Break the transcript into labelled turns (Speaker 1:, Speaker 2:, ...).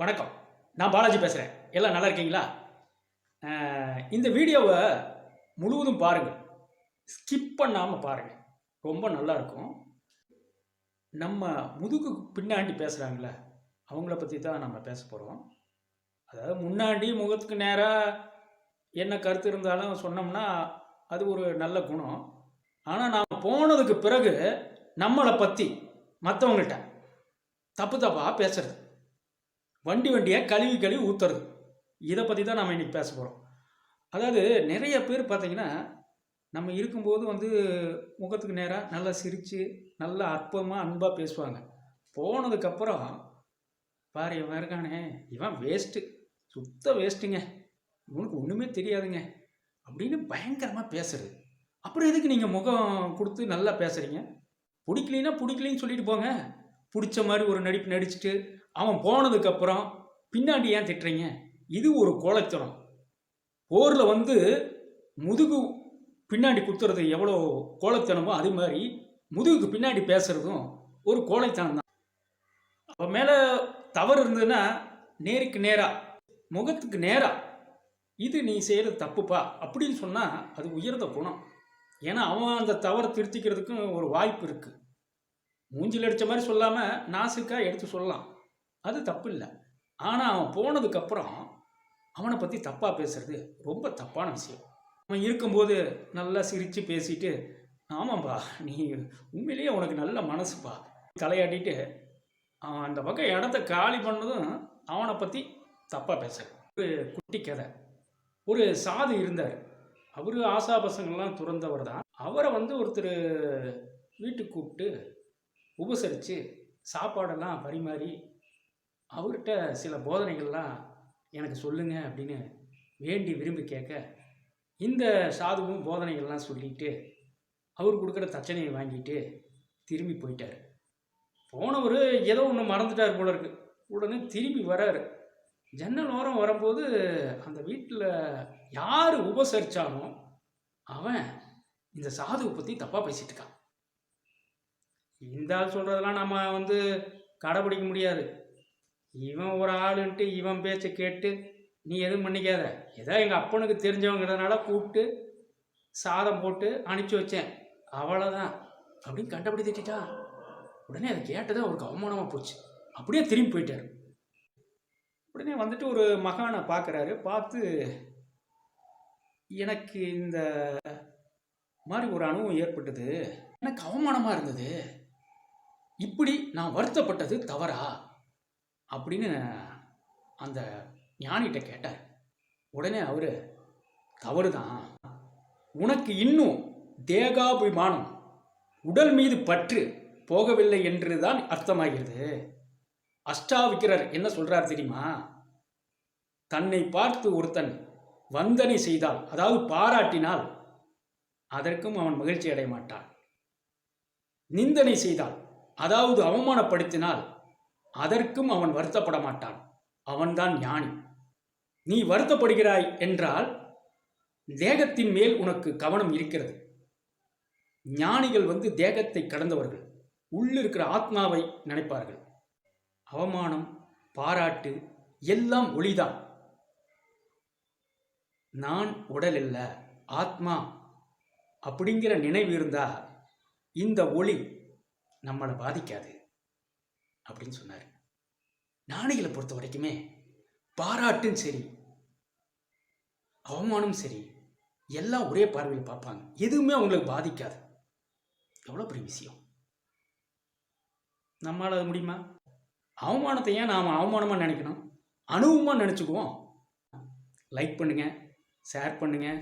Speaker 1: வணக்கம். நான் பாலாஜி பேசுகிறேன் எல்லாம் நல்லா இருக்கீங்களா? இந்த வீடியோவை முழுவதும் பாருங்கள் ஸ்கிப் பண்ணாமல் பாருங்கள் ரொம்ப நல்லா இருக்கும். நம்ம முதுகு பின்னாடி பேசுகிறாங்களே அவங்கள பற்றி தான் நம்ம பேச போகிறோம் அதாவது முன்னாடி முகத்துக்கு நேராக என்ன கருத்து இருந்தாலும் சொன்னோம்னா அது ஒரு நல்ல குணம். ஆனால் நாம் போனதுக்கு பிறகு நம்மளை பற்றி மற்றவங்கள்ட்ட தப்பு தப்பாக பேசுறது. வண்டி வண்டியை கழுவி கழுவி ஊற்றுறது இதை பற்றி தான் நம்ம இன்றைக்கி பேச போகிறோம் அதாவது நிறைய பேர் பார்த்தீங்கன்னா நம்ம இருக்கும்போது வந்து முகத்துக்கு நேராக நல்லா சிரித்து நல்லா அற்பமாக அன்பாக பேசுவாங்க. போனதுக்கப்புறம் பாரு இவன் இருக்கானே. இவன் வேஸ்ட்டு சுத்த வேஸ்ட்டுங்க இவனுக்கு ஒன்றுமே தெரியாதுங்க. அப்படின்னு பயங்கரமாக பேசுறது. அப்புறம் எதுக்கு நீங்கள் முகம் கொடுத்து நல்லா பேசுகிறீங்க பிடிக்கலைன்னா பிடிக்கலைன்னு சொல்லிட்டு போங்க. பிடிச்ச மாதிரி ஒரு நடிப்பு நடிச்சுட்டு அவன் போனதுக்கப்புறம் பின்னாடி ஏன் திட்டுறீங்க? இது ஒரு கோழைத்தனம் போரில் வந்து முதுகு பின்னாடி குத்துறது எவ்வளோ கோலத்தனமோ அது மாதிரி முதுகுக்கு பின்னாடி பேசுகிறதும் ஒரு கோழைத்தனம் தான். அவன் மேலே தவறு இருந்ததுன்னா நேருக்கு நேராக முகத்துக்கு நேராக இது நீ செய்கிறது தப்புப்பா? அப்படின்னு சொன்னால் அது உயர்ந்த குணம். ஏன்னா அவன் அந்த தவறை திருத்திக்கிறதுக்கும் ஒரு வாய்ப்பு இருக்குது மூஞ்சில் அடித்த மாதிரி சொல்லாமல் நாசுக்காக எடுத்து சொல்லலாம். அது தப்பு இல்லை ஆனால் அவன் போனதுக்கப்புறம் அவனை பற்றி தப்பாக பேசுறது ரொம்ப தப்பான விஷயம். அவன் இருக்கும்போது நல்லா சிரித்து பேசிட்டு ஆமாம்பா நீ உண்மையிலேயே உனக்கு நல்ல மனசுப்பா. தலையாட்டிட்டு அவன் அந்த பக்கம் இடத்த காலி பண்ணதும் அவனை பற்றி தப்பாக பேசுகிறேன் ஒரு குட்டி கதை. ஒரு சாது இருந்தார். அவர் ஆசா பசங்கள்லாம் துறந்தவர் தான் அவரை வந்து ஒருத்தர் வீட்டுக்கு கூப்பிட்டு உபசரித்து சாப்பாடெல்லாம் பரிமாறி அவர்கிட்ட சில போதனைகள்லாம் எனக்கு சொல்லுங்க அப்படின்னு வேண்டி விரும்பி கேட்க இந்த சாதுவும் போதனைகள்லாம் சொல்லிட்டு அவர் கொடுக்குற தச்சனையை வாங்கிட்டு திரும்பி போயிட்டார். போனவர் ஏதோ ஒன்று மறந்துட்டார் போல இருக்கு. உடனே திரும்பி வராரு. ஜன்னல் ஓரம் வரும்போது அந்த வீட்டில் யார் உபசரித்தானோ அவன் இந்த சாதுவை பற்றி தப்பாக பேசிட்டு இருக்கான். இந்த ஆள் சொல்கிறதெல்லாம் நம்ம வந்து கடைபிடிக்க முடியாது. இவன் ஒரு ஆளுன்ட்டு இவன் பேச்சை கேட்டு நீ எதுவும் பண்ணிக்காத. ஏதோ எங்கள் அப்பனுக்கு தெரிஞ்சவங்கிறதுனால கூப்பிட்டு சாதம் போட்டு அனுப்பிச்சி வச்சேன். அவ்வளோதான் அப்படின்னு கண்டபடி திட்டா உடனே அதை கேட்டதான் அவருக்கு அவமானமாக போச்சு. அப்படியே திரும்பி போயிட்டார். உடனே வந்துட்டு ஒரு மகானை பார்க்குறாரு. பார்த்து எனக்கு இந்த மாதிரி ஒரு அனுபவம் ஏற்பட்டது. எனக்கு அவமானமாக இருந்தது. இப்படி நான் வருத்தப்பட்டது தவறா? அப்படின்னு அந்த ஞானிகிட்ட கேட்டார். உடனே அவர் தவறு தான் உனக்கு இன்னும் தேகாபிமானம் உடல் மீது பற்று போகவில்லை என்று தான் அர்த்தமாகிறது. அஷ்டாவிக்கிரர் என்ன சொல்றார் தெரியுமா? தன்னை பார்த்து ஒருத்தன் வந்தனை செய்தால் அதாவது பாராட்டினால் அதற்கும் அவன் மகிழ்ச்சி அடைய மாட்டான் நிந்தனை செய்தால் அதாவது அவமானப்படுத்தினால் அதற்கும் அவன் வருத்தப்பட மாட்டான் அவன்தான் ஞானி. நீ வருத்தப்படுகிறாய் என்றால் தேகத்தின் மேல் உனக்கு கவனம் இருக்கிறது. ஞானிகள் வந்து தேகத்தை கடந்தவர்கள். உள்ளிருக்கிற ஆத்மாவை நினைப்பார்கள். அவமானம் பாராட்டு எல்லாம் ஒளிதான். நான் உடல் இல்லை ஆத்மா அப்படிங்கிற நினைவு இருந்தா இந்த ஒளி நம்மளை பாதிக்காது அப்படின்னு சொன்னார். ஞானிகளை பொறுத்த வரைக்குமே பாராட்டும் சரி அவமானம் சரி எல்லாம் ஒரே பார்வையில் பார்ப்பாங்க. எதுவுமே அவங்களுக்கு பாதிக்காது. எவ்வளோ பெரிய விஷயம். நம்மளால் அது முடியுமா? அவமானத்தை ஏன் நாம் அவமானமாக நினைக்கணும்? அனுபவமாக நினச்சிக்குவோம். லைக் பண்ணுங்கள் ஷேர் பண்ணுங்கள்